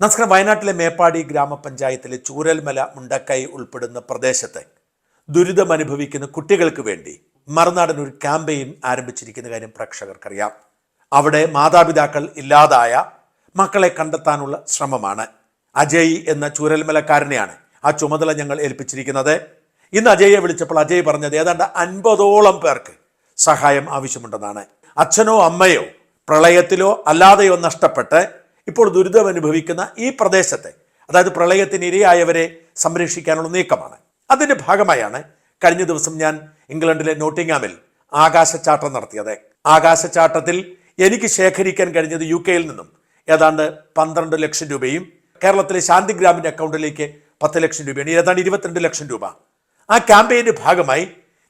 നമസ്കാരം വയനാട്ടിലെ മേപ്പാടി ഗ്രാമപഞ്ചായത്തിലെ ചൂരൽമല മുണ്ടക്കൈ ഉൾപ്പെടുന്ന പ്രദേശത്തെ ദുരിതമനുഭവിക്കുന്ന കുട്ടികൾക്ക് വേണ്ടി മറുനാടൻ ഒരു ക്യാമ്പയിൻ ആരംഭിച്ചിരിക്കുന്ന കാര്യം പ്രേക്ഷകർക്കറിയാം. അവിടെ മാതാപിതാക്കൾ ഇല്ലാതായ മക്കളെ കണ്ടെത്താനുള്ള ശ്രമമാണ്. അജയ് എന്ന ചൂരൽമലക്കാരനെയാണ് ആ ചുമതല ഞങ്ങൾ ഏൽപ്പിച്ചിരിക്കുന്നത്. ഇന്ന് അജയെ വിളിച്ചപ്പോൾ അജയ് പറഞ്ഞത് ഏതാണ്ട് അൻപതോളം പേർക്ക് സഹായം ആവശ്യമുണ്ടെന്നാണ്. അച്ഛനോ അമ്മയോ പ്രളയത്തിലോ അല്ലാതെയോ നഷ്ടപ്പെട്ട് ഇപ്പോൾ ദുരിതം അനുഭവിക്കുന്ന ഈ പ്രദേശത്തെ അതായത് പ്രളയത്തിന് ഇരയായവരെ സംരക്ഷിക്കാനുള്ള നീക്കമാണ്. അതിന്റെ ഭാഗമായാണ് കഴിഞ്ഞ ദിവസം ഞാൻ ഇംഗ്ലണ്ടിലെ നോട്ടിങ്ങാമിൽ ആകാശച്ചാട്ടം നടത്തിയത്. ആകാശച്ചാട്ടത്തിൽ എനിക്ക് ശേഖരിക്കാൻ കഴിഞ്ഞത് യു കെയിൽ നിന്നും ഏതാണ്ട് പന്ത്രണ്ട് ലക്ഷം രൂപയും കേരളത്തിലെ ശാന്തിഗ്രാമിന്റെ അക്കൗണ്ടിലേക്ക് പത്ത് ലക്ഷം രൂപയാണ് ഏതാണ്ട് ഇരുപത്തിരണ്ട് ലക്ഷം രൂപ. ആ ക്യാമ്പയിന്റെ ഭാഗമായി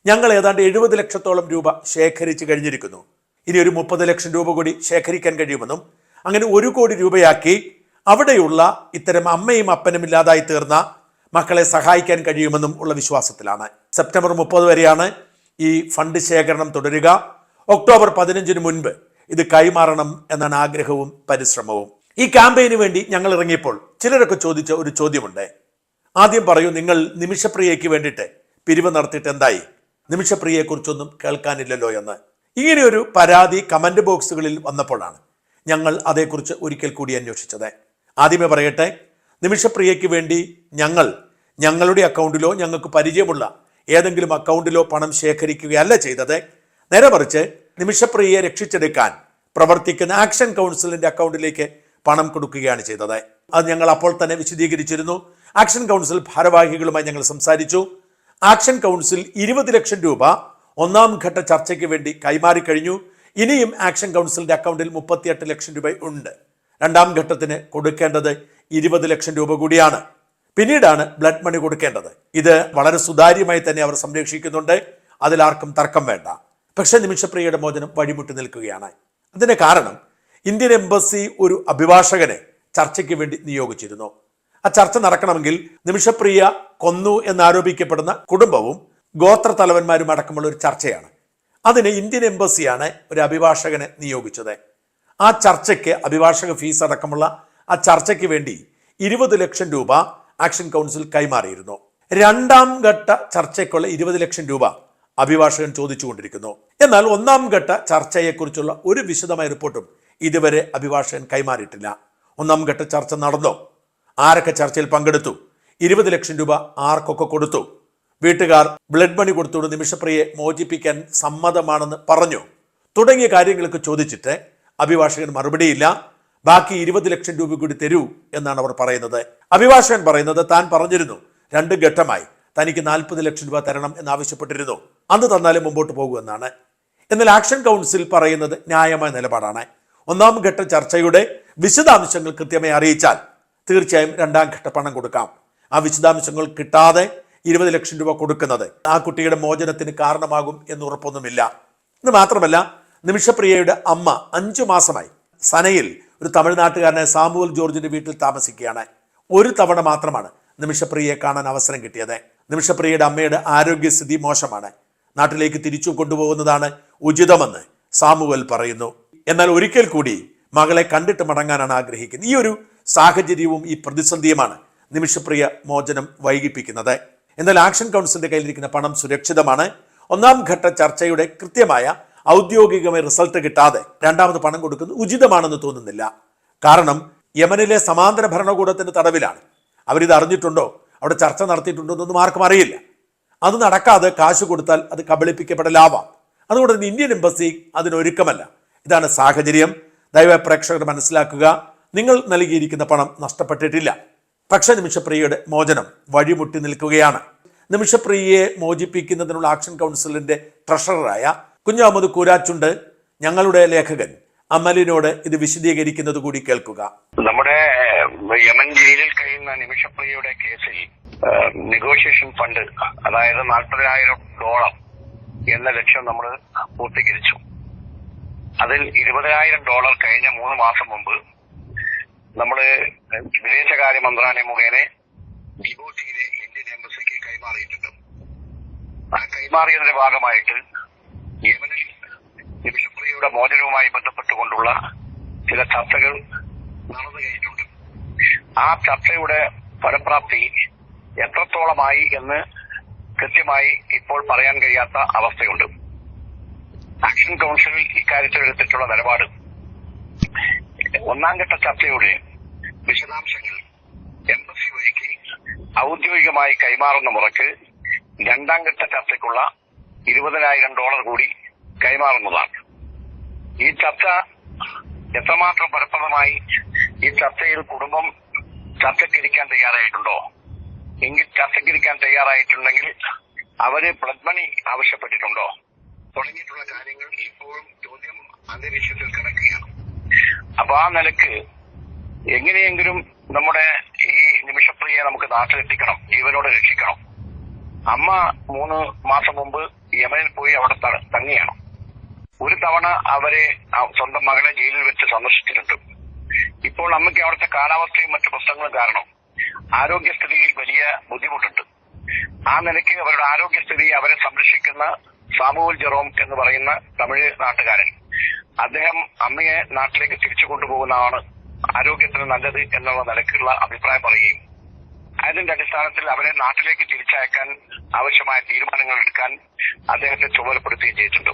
ഞങ്ങൾ ഏതാണ്ട് എഴുപത് ലക്ഷത്തോളം രൂപ ശേഖരിച്ച് കഴിഞ്ഞിരിക്കുന്നു. ഇനി ഒരു മുപ്പത് ലക്ഷം രൂപ കൂടി ശേഖരിക്കാൻ കഴിയുമെന്നും അങ്ങനെ ഒരു കോടി രൂപയാക്കി അവിടെയുള്ള ഇത്തരം അമ്മയും അപ്പനും ഇല്ലാതായി തീർന്ന മക്കളെ സഹായിക്കാൻ കഴിയുമെന്നും ഉള്ള വിശ്വാസത്തിലാണ്. സെപ്റ്റംബർ മുപ്പത് വരെയാണ് ഈ ഫണ്ട് ശേഖരണം തുടരുക. ഒക്ടോബർ പതിനഞ്ചിന് മുൻപ് ഇത് കൈമാറണം എന്നാണ് ആഗ്രഹവും പരിശ്രമവും. ഈ ക്യാമ്പയിന് വേണ്ടി ഞങ്ങൾ ഇറങ്ങിയപ്പോൾ ചിലരൊക്കെ ചോദിച്ച ഒരു ചോദ്യമുണ്ട്. ആദ്യം പറയൂ നിങ്ങൾ നിമിഷപ്രിയയ്ക്ക് വേണ്ടിയിട്ട് പിരിവ് നടത്തിയിട്ട് എന്തായി? നിമിഷപ്രിയയെക്കുറിച്ചൊന്നും കേൾക്കാനില്ലല്ലോ എന്ന്. ഇങ്ങനെയൊരു പരാതി കമന്റ് ബോക്സുകളിൽ വന്നപ്പോഴാണ്. ഞങ്ങൾ അതേക്കുറിച്ച് ഒരിക്കൽ കൂടി അന്വേഷിച്ചത്. ആദ്യമേ പറയട്ടെ നിമിഷപ്രിയയ്ക്ക് വേണ്ടി ഞങ്ങൾ ഞങ്ങളുടെ അക്കൗണ്ടിലോ ഞങ്ങൾക്ക് പരിചയമുള്ള ഏതെങ്കിലും അക്കൗണ്ടിലോ പണം ശേഖരിക്കുകയല്ല ചെയ്തത്. നേരെ മറിച്ച് നിമിഷപ്രിയയെ രക്ഷിച്ചെടുക്കാൻ പ്രവർത്തിക്കുന്ന ആക്ഷൻ കൗൺസിലിന്റെ അക്കൗണ്ടിലേക്ക് പണം കൊടുക്കുകയാണ് ചെയ്തത്. അത് ഞങ്ങൾ അപ്പോൾ തന്നെ വിശദീകരിച്ചിരുന്നു. ആക്ഷൻ കൗൺസിൽ ഭാരവാഹികളുമായി ഞങ്ങൾ സംസാരിച്ചു. ആക്ഷൻ കൗൺസിൽ ഇരുപത് ലക്ഷം രൂപ ഒന്നാം ഘട്ട ചർച്ചയ്ക്ക് വേണ്ടി കൈമാറി കഴിഞ്ഞു. ഇനിയും ആക്ഷൻ കൗൺസിലിന്റെ അക്കൗണ്ടിൽ മുപ്പത്തിയെട്ട് ലക്ഷം രൂപ ഉണ്ട്. രണ്ടാം ഘട്ടത്തിന് കൊടുക്കേണ്ടത് ഇരുപത് ലക്ഷം രൂപ കൂടിയാണ്. പിന്നീടാണ് ബ്ലഡ് മണി കൊടുക്കേണ്ടത്. ഇത് വളരെ സുതാര്യമായി തന്നെ അവർ സംരക്ഷിക്കുന്നുണ്ട്. അതിലാർക്കും തർക്കം വേണ്ട. പക്ഷെ നിമിഷപ്രിയയുടെ മോചനം വഴിമുട്ടി നിൽക്കുകയാണ്. അതിന് കാരണം ഇന്ത്യൻ എംബസി ഒരു അഭിഭാഷകനെ ചർച്ചയ്ക്ക് വേണ്ടി നിയോഗിച്ചിരുന്നു. ആ ചർച്ച നടക്കണമെങ്കിൽ നിമിഷപ്രിയ കൊന്നു എന്നാരോപിക്കപ്പെടുന്ന കുടുംബവും ഗോത്ര തലവന്മാരും അടക്കമുള്ള ഒരു ചർച്ചയാണ്. അതിന് ഇന്ത്യൻ എംബസിയാണ് ഒരു അഭിഭാഷകനെ നിയോഗിച്ചത്. ആ ചർച്ചയ്ക്ക് അഭിഭാഷക ഫീസ് അടക്കമുള്ള ആ ചർച്ചയ്ക്ക് വേണ്ടി ഇരുപത് ലക്ഷം രൂപ ആക്ഷൻ കൗൺസിൽ കൈമാറിയിരുന്നു. രണ്ടാം ഘട്ട ചർച്ചയ്ക്കുള്ള ഇരുപത് ലക്ഷം രൂപ അഭിഭാഷകൻ ചോദിച്ചുകൊണ്ടിരിക്കുന്നു. എന്നാൽ ഒന്നാം ഘട്ട ചർച്ചയെക്കുറിച്ചുള്ള ഒരു വിശദമായ റിപ്പോർട്ടും ഇതുവരെ അഭിഭാഷകൻ കൈമാറിയിട്ടില്ല. ഒന്നാം ഘട്ട ചർച്ച നടന്നോ? ആരൊക്കെ ചർച്ചയിൽ പങ്കെടുത്തു? ഇരുപത് ലക്ഷം രൂപ ആർക്കൊക്കെ കൊടുത്തു? വീട്ടുകാർ ബ്ലഡ് മണി കൊടുത്തോട് നിമിഷപ്രിയെ മോചിപ്പിക്കാൻ സമ്മതമാണെന്ന് പറഞ്ഞു. തുടങ്ങിയ കാര്യങ്ങൾക്ക് ചോദിച്ചിട്ട് അഭിഭാഷകൻ മറുപടിയില്ല. ബാക്കി ഇരുപത് ലക്ഷം രൂപ കൂടി തരൂ എന്നാണ് അവർ പറയുന്നത്. അഭിഭാഷകൻ പറയുന്നത് താൻ പറഞ്ഞിരുന്നു രണ്ട് ഘട്ടമായി തനിക്ക് നാൽപ്പത് ലക്ഷം രൂപ തരണം എന്നാവശ്യപ്പെട്ടിരുന്നു. അന്ന് തന്നാലും മുമ്പോട്ട് പോകുമെന്നാണ് എന്നാൽ ആക്ഷൻ കൗൺസിൽ പറയുന്നത് ന്യായമായ നിലപാടാണ്. ഒന്നാം ഘട്ട ചർച്ചയുടെ വിശദാംശങ്ങൾ കൃത്യമായി അറിയിച്ചാൽ തീർച്ചയായും രണ്ടാം ഘട്ട പണം കൊടുക്കാം. ആ വിശദാംശങ്ങൾ കിട്ടാതെ ഇരുപത് ലക്ഷം രൂപ കൊടുക്കുന്നത്. ആ കുട്ടിയുടെ മോചനത്തിന് കാരണമാകും എന്ന് ഉറപ്പൊന്നുമില്ല. ഇത് മാത്രമല്ല നിമിഷപ്രിയയുടെ അമ്മ അഞ്ചു മാസമായി സനയിൽ ഒരു തമിഴ്നാട്ടുകാരനായ സാമുവൽ ജോർജിന്റെ വീട്ടിൽ താമസിക്കുകയാണ്. ഒരു തവണ മാത്രമാണ് നിമിഷപ്രിയയെ കാണാൻ അവസരം കിട്ടിയത്. നിമിഷപ്രിയയുടെ അമ്മയുടെ ആരോഗ്യസ്ഥിതി മോശമാണ്. നാട്ടിലേക്ക് തിരിച്ചു കൊണ്ടുപോകുന്നതാണ് ഉചിതമെന്ന് സാമുവൽ പറയുന്നു. എന്നാൽ ഒരിക്കൽ കൂടി മകളെ കണ്ടിട്ട് മടങ്ങാനാണ് ആഗ്രഹിക്കുന്നത്. ഈ ഒരു സാഹചര്യവും ഈ പ്രതിസന്ധിയുമാണ് നിമിഷപ്രിയ മോചനം വൈകിപ്പിക്കുന്നത്. എന്നാൽ ആക്ഷൻ കൗൺസിലിന്റെ കയ്യിലിരിക്കുന്ന പണം സുരക്ഷിതമാണ്. ഒന്നാം ഘട്ട ചർച്ചയുടെ കൃത്യമായ ഔദ്യോഗികമായ റിസൾട്ട് കിട്ടാതെ രണ്ടാമത് പണം കൊടുക്കുന്നത് ഉചിതമാണെന്ന് തോന്നുന്നില്ല. കാരണം യമനിലെ സമാന്തര ഭരണകൂടത്തിന്റെ തടവിലാണ്. അവരിത് അറിഞ്ഞിട്ടുണ്ടോ? അവിടെ ചർച്ച നടത്തിയിട്ടുണ്ടോ എന്നൊന്നും ആർക്കും അറിയില്ല. അത് നടക്കാതെ കാശ് കൊടുത്താൽ അത് കബളിപ്പിക്കപ്പെടലാവാം അതുകൊണ്ട് തന്നെ ഇന്ത്യൻ എംബസി അതിനൊരുക്കമല്ല ഇതാണ് സാഹചര്യം. ദയവായി പ്രേക്ഷകർ മനസ്സിലാക്കുക. നിങ്ങൾ നൽകിയിരിക്കുന്ന പണം നഷ്ടപ്പെട്ടിട്ടില്ല. പക്ഷേ നിമിഷപ്രിയയുടെ മോചനം വഴിമുട്ടി നിൽക്കുകയാണ്. നിമിഷപ്രിയയെ മോചിപ്പിക്കുന്നതിനുള്ള ആക്ഷൻ കൗൺസിലിന്റെ ട്രഷററായ കുഞ്ഞാമത് കൂരാച്ചുണ്ട് ഞങ്ങളുടെ ലേഖകൻ. അമലിനോട് ഇത് വിശദീകരിക്കുന്നത് കൂടി കേൾക്കുക. നമ്മുടെ യമൻ ജയിലിൽ കഴിയുന്ന നിമിഷപ്രിയയുടെ കേസിൽ നെഗോഷിയേഷൻ ഫണ്ട് അതായത് നാൽപ്പതിനായിരം ഡോളർ എന്ന ലക്ഷ്യം നമ്മൾ പൂർത്തീകരിച്ചു. അതിൽ ഇരുപതിനായിരം ഡോളർ കഴിഞ്ഞ മൂന്ന് മാസം മുമ്പ് നമ്മൾ വിദേശകാര്യ മന്ത്രാലയം മുഖേന എംബസിക്ക് കൈമാറിയിട്ടുണ്ട്. ആ കൈമാറിയതിന്റെ ഭാഗമായിട്ട് യമനിൽ നിമിഷപ്രിയയുടെ മോചനവുമായി ബന്ധപ്പെട്ടുകൊണ്ടുള്ള ചില ചർച്ചകൾ നടന്നു കഴിഞ്ഞിട്ടുണ്ട്. ആ ചർച്ചയുടെ ഫലപ്രാപ്തി എത്രത്തോളമായി എന്ന് കൃത്യമായി ഇപ്പോൾ പറയാൻ കഴിയാത്ത അവസ്ഥയുണ്ട്. ആക്ഷൻ കൗൺസിൽ ഇക്കാര്യത്തിൽ എടുത്തിട്ടുള്ള നിലപാട്. ഒന്നാം ഘട്ട ചർച്ചയുടെ വിശദാംശങ്ങൾ ഔദ്യോഗികമായി കൈമാറുന്ന മുറയ്ക്ക് രണ്ടാം ഘട്ട ചർച്ചയ്ക്കുള്ള ഇരുപതിനായിരം ഡോളർ കൂടി കൈമാറുന്നതാണ്. ഈ ചർച്ച എത്രമാത്രം ഫലപ്രദമായി ഈ ചർച്ചയിൽ കുടുംബം ചർച്ചയ്ക്കിരിക്കാൻ തയ്യാറായിട്ടുണ്ടോ? എങ്കിൽ ചർച്ചയ്ക്കിരിക്കാൻ തയ്യാറായിട്ടുണ്ടെങ്കിൽ അവർ ബ്ലഡ് മണി ആവശ്യപ്പെട്ടിട്ടുണ്ടോ? തുടങ്ങിയിട്ടുള്ള കാര്യങ്ങൾ ഇപ്പോഴും ചോദ്യം അന്തരീക്ഷത്തിൽ കിടക്കുകയാണ്. അപ്പൊ ആ നിലയ്ക്ക് എങ്ങനെയെങ്കിലും നമ്മുടെ നിമിഷപ്രിയെ നമുക്ക് നാട്ടിലെത്തിക്കണം ജീവനോട് രക്ഷിക്കണം. അമ്മ മൂന്ന് മാസം മുമ്പ് യമനിൽ പോയി അവിടെ തങ്ങിയാണ്. ഒരു തവണ അവരെ സ്വന്തം മകളെ ജയിലിൽ വെച്ച് സന്ദർശിച്ചിട്ടുണ്ട്. ഇപ്പോൾ അമ്മയ്ക്ക് അവിടുത്തെ കാലാവസ്ഥയും മറ്റു പ്രശ്നങ്ങളും കാരണം ആരോഗ്യസ്ഥിതിയിൽ വലിയ ബുദ്ധിമുട്ടുണ്ട്. ആ നിലയ്ക്ക് അവരുടെ ആരോഗ്യസ്ഥിതി അവരെ സംരക്ഷിക്കുന്ന സാമുവൽ ജെറോം എന്ന് പറയുന്ന തമിഴ് നാട്ടുകാരൻ. അദ്ദേഹം അമ്മയെ നാട്ടിലേക്ക് തിരിച്ചു കൊണ്ടുപോകുന്നതാണ് ആരോഗ്യത്തിന് നല്ലത് എന്നുള്ള നിലക്കുള്ള അഭിപ്രായം പറയുകയും അതിന്റെ അടിസ്ഥാനത്തിൽ അവരെ നാട്ടിലേക്ക് തിരിച്ചയക്കാൻ ആവശ്യമായ തീരുമാനങ്ങൾ എടുക്കാൻ അദ്ദേഹത്തെ ചുമതലപ്പെടുത്തുകയും ചെയ്തിട്ടുണ്ട്.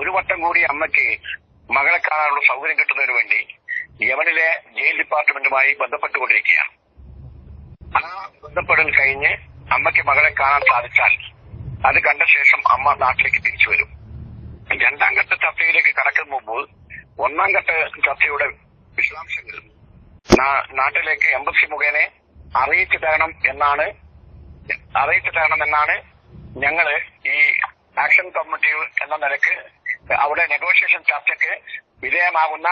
ഒരു വട്ടം കൂടി അമ്മയ്ക്ക് മകളെ കാണാനുള്ള സൗകര്യം കിട്ടുന്നതിന് വേണ്ടി യമനിലെ ജയിൽ ഡിപ്പാർട്ട്മെന്റുമായി ബന്ധപ്പെട്ടുകൊണ്ടിരിക്കുകയാണ്. ആ ബന്ധപ്പെടൽ കഴിഞ്ഞ് അമ്മയ്ക്ക് മകളെ കാണാൻ സാധിച്ചാൽ അത് കണ്ട ശേഷം അമ്മ നാട്ടിലേക്ക് തിരിച്ചു വരും. രണ്ടാം ഘട്ട ചർച്ചയിലേക്ക് കടക്കും മുമ്പ് ഒന്നാം ഘട്ട ചർച്ചയുടെ വിശദാംശങ്ങൾ. നാട്ടിലേക്ക് എംബസി മുഖേന അറിയിച്ചു തരണം എന്നാണ് അറിയിച്ചു തരണം എന്നാണ് ഞങ്ങൾ ഈ ആക്ഷൻ കമ്മിറ്റി എന്ന നിലയ്ക്ക് അവിടെ നെഗോഷിയേഷൻ ചർച്ചയ്ക്ക് വിധേയമാകുന്ന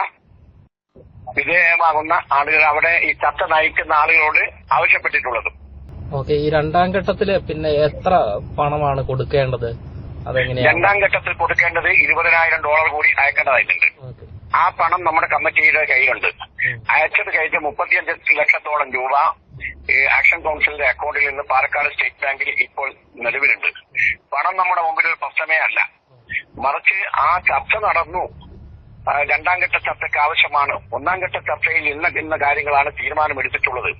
വിധേയമാകുന്ന ആളുകൾ അവിടെ ഈ ചർച്ച നയിക്കുന്ന ആളുകളോട് ആവശ്യപ്പെട്ടിട്ടുള്ളത്. ഓക്കെ ഈ രണ്ടാം ഘട്ടത്തിൽ പിന്നെ എത്ര പണമാണ് കൊടുക്കേണ്ടത്? അതെങ്ങനെയാണ്? രണ്ടാം ഘട്ടത്തിൽ കൊടുക്കേണ്ടത് ഇരുപതിനായിരം ഡോളർ കൂടി അയക്കേണ്ടതായിട്ടുണ്ട്. ആ പണം നമ്മുടെ കമ്മിറ്റിയുടെ കയ്യിലുണ്ട്. അയച്ചത് കഴിഞ്ഞ് മുപ്പത്തിയഞ്ച് ലക്ഷത്തോളം രൂപ ആക്ഷൻ കൗൺസിലിന്റെ അക്കൗണ്ടിൽ നിന്ന് പാലക്കാട് സ്റ്റേറ്റ് ബാങ്കിൽ ഇപ്പോൾ നിലവിലുണ്ട്. പണം നമ്മുടെ മുമ്പിൽ ഒരു പ്രശ്നമേ അല്ല. മറിച്ച് ആ ചർച്ച നടന്നു. രണ്ടാം ഘട്ട ചർച്ചയ്ക്ക് ആവശ്യമാണ്. ഒന്നാം ഘട്ട ചർച്ചയിൽ ഇന്ന ഇന്ന കാര്യങ്ങളാണ് തീരുമാനമെടുത്തിട്ടുള്ളത്.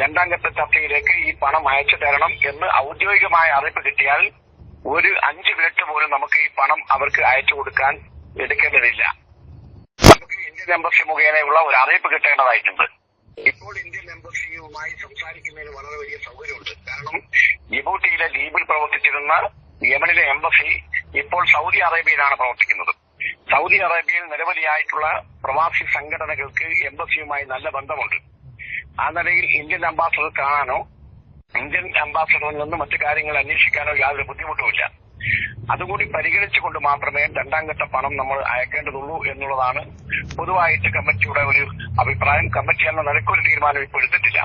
രണ്ടാം ഘട്ട ചർച്ചയിലേക്ക് ഈ പണം അയച്ചു തരണം എന്ന് ഔദ്യോഗികമായ അറിയിപ്പ് കിട്ടിയാൽ ഒരു അഞ്ച് മിനിറ്റ് പോലും നമുക്ക് ഈ പണം അവർക്ക് അയച്ചു കൊടുക്കാൻ എടുക്കേണ്ടതില്ല. ഇന്ത്യൻ എംബസി മുഖേനയുള്ള ഒരു അറിയിപ്പ് കിട്ടേണ്ടതായിട്ടുണ്ട്. ഇപ്പോൾ ഇന്ത്യൻ എംബസിയുമായി സംസാരിക്കുന്നതിന് വളരെ വലിയ സൗകര്യമുണ്ട്. കാരണം ജിബൂട്ടിയിലെ ദ്വീപിൽ പ്രവർത്തിച്ചിരുന്ന യമനിലെ എംബസി ഇപ്പോൾ സൗദി അറേബ്യയിലാണ് പ്രവർത്തിക്കുന്നത്. സൗദി അറേബ്യയിൽ നിരവധിയായിട്ടുള്ള പ്രവാസി സംഘടനകൾക്ക് എംബസിയുമായി നല്ല ബന്ധമുണ്ട്. ആ നിലയിൽ ഇന്ത്യൻ അംബാസഡർ കാണാനോ ഇന്ത്യൻ അംബാസഡറിൽ നിന്ന് മറ്റു കാര്യങ്ങൾ അന്വേഷിക്കാനോ യാതൊരു ബുദ്ധിമുട്ടുമില്ല. അതുകൂടി പരിഗണിച്ചുകൊണ്ട് മാത്രമേ രണ്ടാം ഘട്ട പണം നമ്മൾ അയക്കേണ്ടതുള്ളൂ എന്നുള്ളതാണ് പൊതുവായിട്ട് കമ്മിറ്റിയുടെ ഒരു അഭിപ്രായം. കമ്മിറ്റി എന്ന നിലയ്ക്കൊരു തീരുമാനം ഇപ്പോൾ എടുത്തിട്ടില്ല.